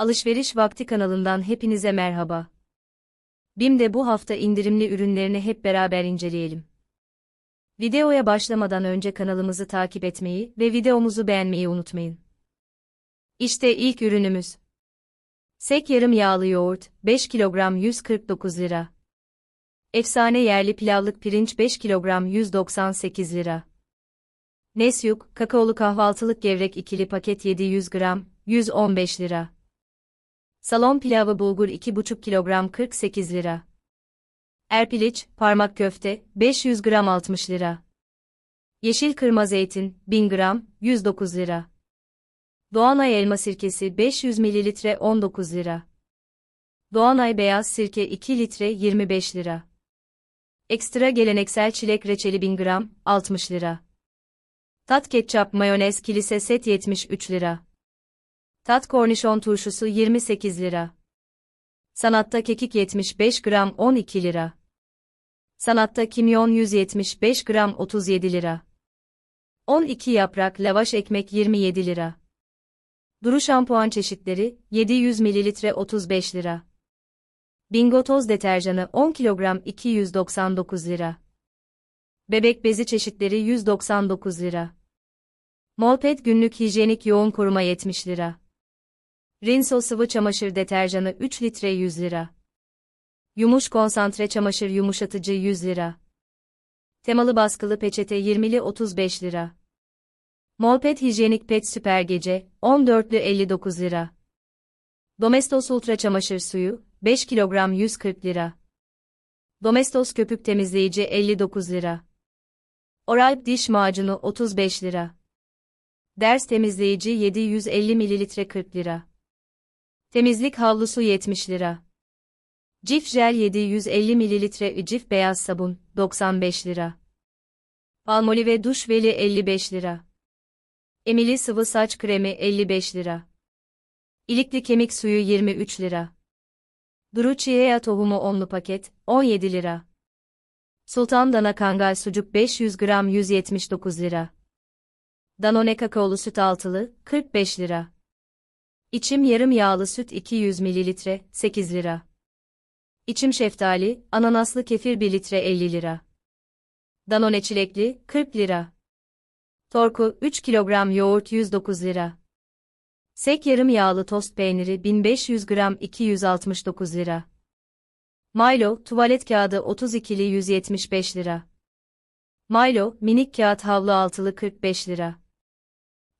Alışveriş Vakti kanalından hepinize merhaba. BİM'de bu hafta indirimli ürünlerini hep beraber inceleyelim. Videoya başlamadan önce kanalımızı takip etmeyi ve videomuzu beğenmeyi unutmayın. İşte ilk ürünümüz. Sek yarım yağlı yoğurt, 5 kilogram 149 lira. Efsane yerli pilavlık pirinç 5 kilogram 198 lira. Nesyuk, kakaolu kahvaltılık gevrek ikili paket 700 gram, 115 lira. Salon pilavı bulgur 2,5 kilogram 48 lira. Erpiliç, parmak köfte, 500 gram 60 lira. Yeşil kırma zeytin, 1000 gram, 109 lira. Doğanay elma sirkesi 500 mililitre 19 lira. Doğanay beyaz sirke 2 litre 25 lira. Ekstra geleneksel çilek reçeli 1000 gram, 60 lira. Tat ketçap mayonez kilise set 73 lira. Tat kornişon turşusu 28 lira. Sanatta kekik 75 gram 12 lira. Sanatta kimyon 175 gram 37 lira. 12 yaprak lavaş ekmek 27 lira. Duru şampuan çeşitleri 700 mililitre 35 lira. Bingo toz deterjanı 10 kilogram 299 lira. Bebek bezi çeşitleri 199 lira. Molpet günlük hijyenik yoğun koruma 70 lira. Rinso sıvı çamaşır deterjanı 3 litre 100 lira. Yumuş konsantre çamaşır yumuşatıcı 100 lira. Temalı baskılı peçete 20'li 35 lira. Molpet hijyenik pet süper gece 14'lü 59 lira. Domestos ultra çamaşır suyu 5 kilogram 140 lira. Domestos köpük temizleyici 59 lira. Oral diş macunu 35 lira. Ders temizleyici 750 mililitre 40 lira. Temizlik havlusu 70 lira. Cif jel 750 mililitre Cif beyaz sabun 95 lira. Palmolive duş veli 55 lira. Emili sıvı saç kremi 55 lira. İlikli kemik suyu 23 lira. Duru çiğeya tohumu 10'lu paket 17 lira. Sultan Dana Kangal sucuk 500 gram 179 lira. Danone kakaolu süt altılı 45 lira. İçim yarım yağlı süt 200 mililitre 8 lira. İçim şeftali, ananaslı kefir 1 litre 50 lira. Danone çilekli 40 lira. Torku 3 kilogram yoğurt 109 lira. Sek yarım yağlı tost peyniri 1500 gram 269 lira. Milo tuvalet kağıdı 32'li 175 lira. Milo minik kağıt havlu altılı 45 lira.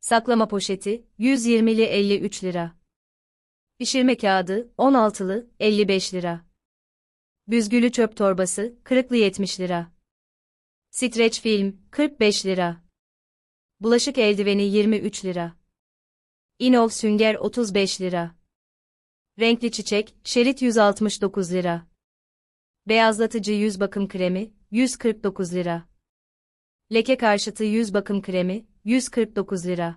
Saklama poşeti 120'li 53 lira. Pişirme kağıdı 16'lı 55 lira. Büzgülü çöp torbası kırıklı 70 lira. Streç film 45 lira. Bulaşık eldiveni 23 lira. İnol sünger 35 lira. Renkli çiçek şerit 169 lira. Beyazlatıcı yüz bakım kremi 149 lira. Leke karşıtı yüz bakım kremi 149 lira.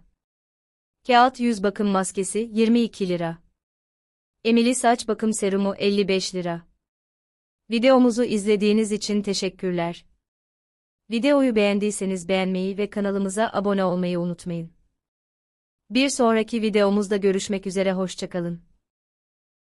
Kağıt yüz bakım maskesi 22 lira. Emili saç bakım serumu 55 lira. Videomuzu izlediğiniz için teşekkürler. Videoyu beğendiyseniz beğenmeyi ve kanalımıza abone olmayı unutmayın. Bir sonraki videomuzda görüşmek üzere hoşçakalın.